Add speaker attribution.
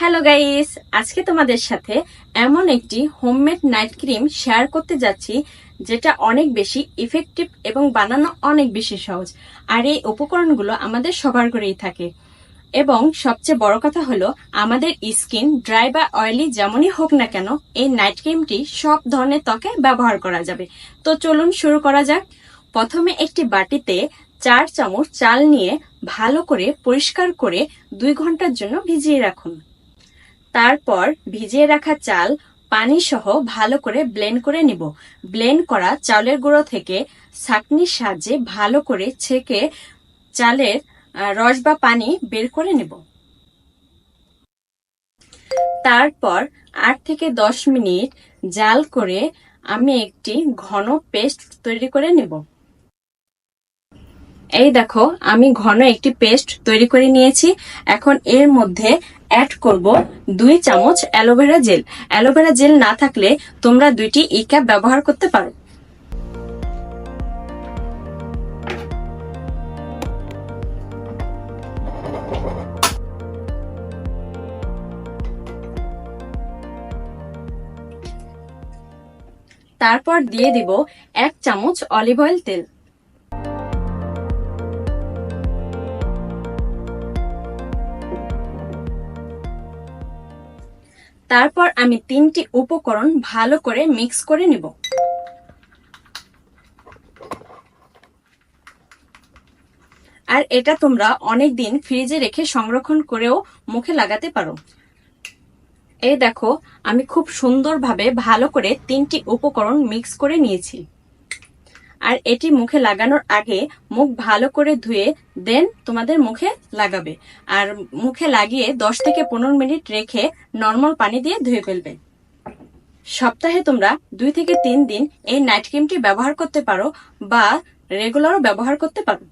Speaker 1: Hello guys আজকে তোমাদের সাথে এমন একটি হোমমেড নাইট ক্রিম শেয়ার করতে যাচ্ছি, যেটা অনেক বেশি ইফেক্টিভ এবং বানানো অনেক বেশি সহজ। আর এই উপকরণগুলো আমাদের সবার ঘরেই থাকে। এবং সবচেয়ে বড় কথা হলো, আমাদের স্কিন ড্রাই বা অয়েলি যেমনই হোক না কেন, এই নাইট ক্রিমটি সব ধরনের ত্বকে ব্যবহার করা যাবে। তো চলুন শুরু করা যাক। প্রথমে একটি বাটিতে চার চামচ চাল নিয়ে ভালো করে পরিষ্কার করে দুই ঘণ্টার জন্য ভিজিয়ে রাখুন। তারপর ভিজিয়ে রাখা চাল পানি সহ ভালো করে ব্লেন্ড করে নিব। ব্লেন্ড করা চালের গুঁড়ো থেকে ছাঁকনির সাহায্যে ভালো করে ছেঁকে চালের রস বা পানি বের করে নেব। তারপর আট থেকে দশ মিনিট জাল করে আমি একটি ঘন পেস্ট তৈরি করে নেব। এই দেখো, আমি ঘন একটি পেস্ট তৈরি করে নিয়েছি। এখন এর মধ্যে অ্যাড করব দুই চামচ অ্যালোভেরা জেল। অ্যালোভেরা জেল না থাকলে তোমরা দুইটি ই ক্যাপ ব্যবহার করতে পারো। তারপর দিয়ে দিব এক চামচ অলিভ অয়েল তেল। তারপর আমি তিনটি উপকরণ ভালো করে মিক্স করে নিব। আর এটা তোমরা অনেক দিন ফ্রিজে রেখে সংরক্ষণ করেও মুখে লাগাতে পারো। এই দেখো, আমি খুব সুন্দরভাবে ভালো করে তিনটি উপকরণ মিক্স করে নিয়েছি। আর এটি মুখে লাগানোর আগে মুখ ভালো করে ধুয়ে দেন তোমাদের মুখে লাগাবে। আর মুখে লাগিয়ে দশ থেকে পনেরো মিনিট রেখে নর্মাল পানি দিয়ে ধুয়ে ফেলবে। সপ্তাহে তোমরা দুই থেকে তিন দিন এই নাইট ক্রিমটি ব্যবহার করতে পারো বা রেগুলারও ব্যবহার করতে পারো।